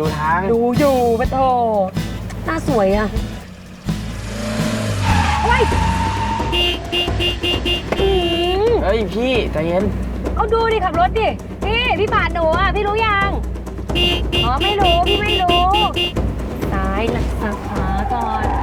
ดูทาง ดูอยู่ปะโถหน้าสวยอะโอ้ยอืมเฮ้ยพี่ใจเย็น เอาดูดิขับรถดิ พี่พี่ผ่านหนูอะพี่รู้ยัง อ๋อไม่รู้พี่ไม่รู้ซ้ายหลักสักขวาก่อน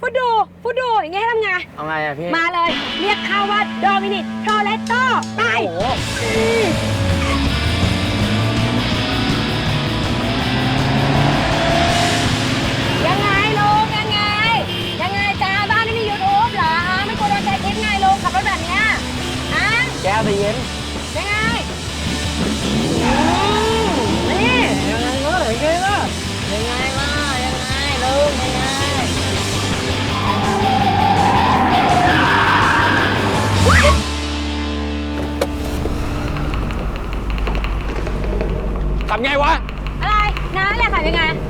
เลยฟุดดูฟุดดูฟุดดูอย่างเงี้ยให้ทำไง เอาไงอะพี่ มาเลย เรียกเขาว่าโดมินิกโทเลตโตไป โอ้โห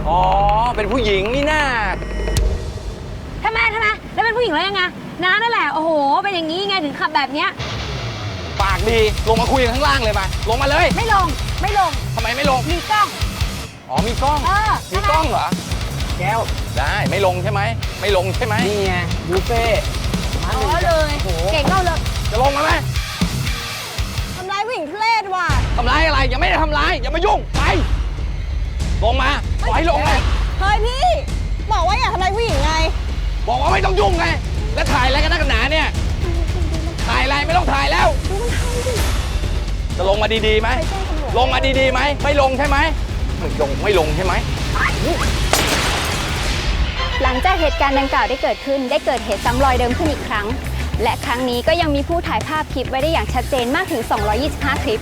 อ๋อ เป็นผู้หญิงนี่น่าทำไมทำไมแล้วเป็นผู้หญิงแล้วยังไงน้านั่นแหละ โอ้โห เป็นอย่างนี้ไงถึงขับแบบเนี้ย ปากดี ลงมาคุยกันข้างล่างเลยมา ลงมาเลยไม่ลง ไม่ลง ทำไมไม่ลง มีกล้อง อ๋อ มีกล้อง เออมีกล้องเหรอ แก้ว ได้ ไม่ลงใช่ไหม ไม่ลงใช่ไหม นี่ไงบุฟเฟ่ต์มาอ๋หอนึ่งเลย โอ้โห เก่งเล่าเลยจะลงมาไหมทำร้ายผู้หญิงทุเรศว่ะ ทำร้ายอะไร ยังไม่ได้ทำร้าย อย่ามายุ่ง ไป ลงมา ปล่อยให้ลงเลยเฮ้ยพี่ บอกว่าอย่าทำร้ายผู้หญิงไง บอกว่าไม่ต้องยุ่งไง แล้วถ่ายอะไรกันนักกันหนาเนี่ย ถ่ายอะไรไม่ต้องถ่ายแล้ว จะลงมาดีๆไหม ลงมาดีๆไหม ไม่ลงใช่ไหม ไม่ลงไม่ลงใช่ไหม หลังจากเหตุการณ์ดังกล่าวได้เกิดขึ้น ได้เกิดเหตุซ้ำรอยเดิมขึ้นอีกครั้ง และครั้งนี้ก็ยังมีผู้ถ่ายภาพคลิปไว้ได้อย่างชัดเจนมากถึง 225 คลิป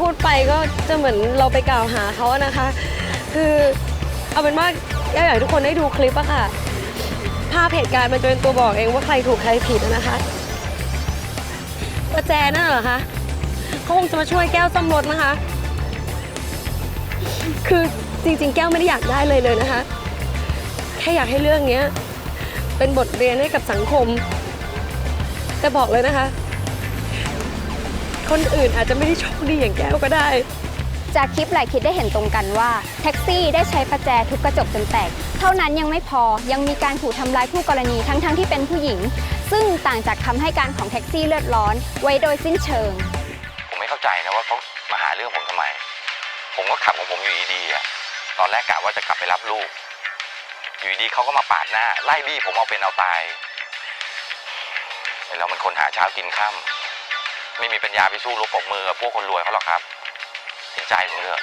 พูดไปก็จะเหมือนเราไปกล่าวหาเขาอะนะคะ คือเอาเป็นว่าแก้วอยากให้ทุกคนได้ดูคลิปอะค่ะ ภาพเหตุการณ์มันจะเป็นตัวบอกเองว่าใครถูกใครผิดอะนะคะประแจนั่นเหรอคะเขาคงจะมาช่วยแก้วซ่อมรถนะคะ คือจริงๆ แก้วไม่ได้อยากได้เลยเลยนะคะ แค่อยากให้เรื่องเนี้ยเป็นบทเรียนให้กับสังคม แต่บอกเลยนะคะ คนอื่นอาจจะไม่ได้โชคดีอย่างแก้วก็ได้ จากคลิปหลายคลิปได้เห็นตรงกันว่า แท็กซี่ได้ใช้ประแจทุบกระจกจนแตก เท่านั้นยังไม่พอยังมีการขู่ทำร้ายผู้กรณีทั้งๆที่เป็นผู้หญิง ซึ่งต่างจากคำให้การของแท็กซี่เลือดร้อน ไว้โดยสิ้นเชิง ผมไม่เข้าใจนะว่าเขามาหาเรื่องผมทำไม ผมก็ขับของผมอยู่ดีๆอะตอนแรกกะว่าจะกลับไปรับลูก อยู่ดีๆเขาก็มาปาดหน้า ไล่บี้ผมเอาเป็นเอาตายไอ้เรามันคนหาเช้ากินข้าม ไม่มีปัญญาไปสู้รบปรบมือกับพวกคนรวยเขาหรอกครับ เห็นใจผมเถอะ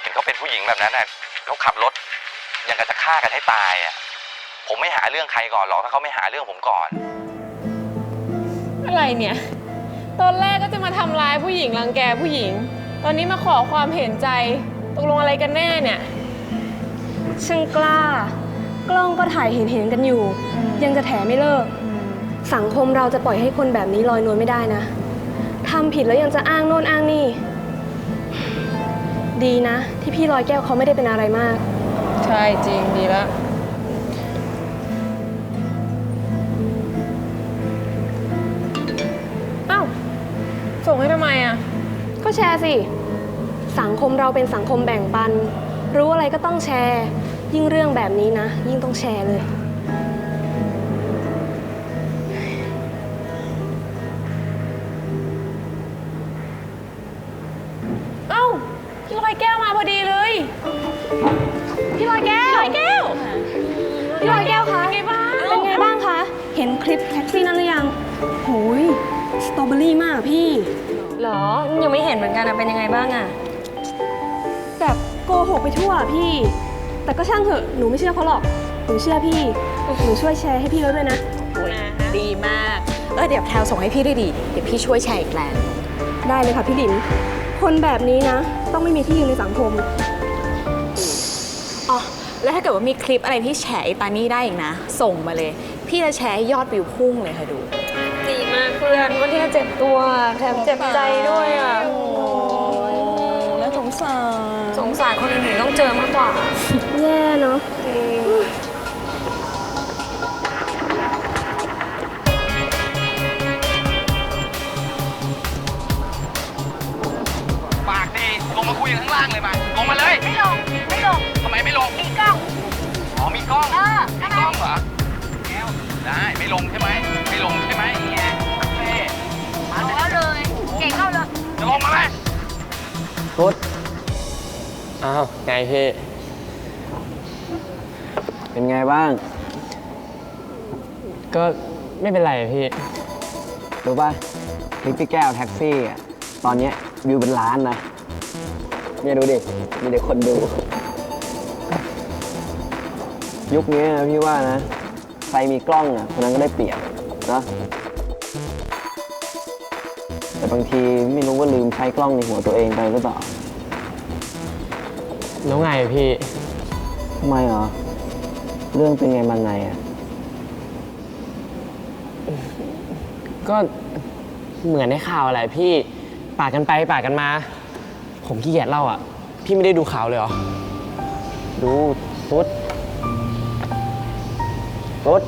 เห็นเขาเป็นผู้หญิงแบบนั้นน่ะเขาขับรถยังกับจะฆ่ากันให้ตายอะผมไม่หาเรื่องใครก่อนหรอกถ้าเขาไม่หาเรื่องผมก่อน อะไรเนี่ย ตอนแรกก็จะมาทำร้ายผู้หญิงรังแกผู้หญิง ตอนนี้มาขอความเห็นใจตกลงอะไรกันแน่เนี่ย ช่างกล้า กล้องก็ถ่ายเห็นเห็นๆกันอยู่ ยังจะแถไม่เลิก สังคมเราจะปล่อยให้คนแบบนี้ลอยนวลไม่ได้นะทำ ผิดแล้วยังจะอ้างโน่นอ้างนี่ ดีนะ ที่พี่ลอยแก้วเขาไม่ได้เป็นอะไรมาก ใช่จริงดีละ เอ้า ส่งให้ทำไมอะ ก็แชร์สิ สังคมเราเป็นสังคมแบ่งปัน รู้อะไรก็ต้องแชร์ ยิ่งเรื่องแบบนี้นะ ยิ่งต้องแชร์เลย พี่ลอยแก้วมาพอดีเลย พี่ลอยแก้วลอยแก้ว พี่ลอยแก้วคะ เป็นไงบ้าง เป็นไงบ้างคะ เห็นคลิปแท็กซี่นั้นหรือยังโหยสตรอเบอรี่มากพี่เหรอ ยังไม่เห็นเหมือนกันอะเป็นยังไงบ้างอะแบบโกหกไปทั่วพี่ แต่ก็ช่างเถอะ หนูไม่เชื่อเขาหรอก หนูเชื่อพี่ หนูช่วยแชร์ให้พี่แล้วด้วยนะ ดีมาก เออเดี๋ยวแพลวส่งให้พี่ด้วยดิ เดี๋ยวพี่ช่วยแชร์อีกแรง ได้เลยค่ะพี่หลิน คนแบบนี้นะ ต้องไม่มีที่ยืนในสังคม อ๋อ แล้วถ้าเกิดว่ามีคลิปอะไรที่แฉอีตานี่ได้อีกนะ ส่งมาเลย พี่จะแชร์ให้ยอดวิวพุ่งเลยค่ะดู ดีมากเพื่อนวันที่เจ็บตัวแถมเจ็บใจด้วยอะ แล้วสงสาร สงสารคนอื่นๆต้องเจอมากกว่า แย่เนาะาคุยกันข้างล่างเลยมาลงมาเลยไม่ลง ไม่ลง ทำไมไม่ลง มีกล้อง อ๋อมีกล้องเออมีทำไมกล้องเหรอแก้วได้ไม่ลงใช่ไหมไม่ลงใช่ไหมเนี่ยเฟ่เอาเลย เก่งเข้าเลยจะลงมาไหมพุทธอ้าว ไงพี่ เป็นไงบ้าง ก็ไม่เป็นไรพี่ รู้ป่ะคลิปพี่แก้วแท็กซี่อะตอนเนี้ยวิวเป็นล้านนะ เนี่ยดูดิ มีแต่คนดู ยุคนี้นะพี่ว่านะ ใครมีกล้องอะคนนั้นก็ได้เปรียบนะแต่บางทีไม่รู้ว่าลืมใช้กล้องในหัวตัวเองไปหรือเปล่า แล้วไงพี่ ทำไมเหรอ เรื่องเป็นไงมาไงอะ ก็เหมือนในข่าวอะไรพี่ ปากกันไปปากกันมา ผมขี้เกียจเล่าอะ พี่ไม่ได้ดูข่าวเลยเหรอ ดูตุ๊ดตุ๊ด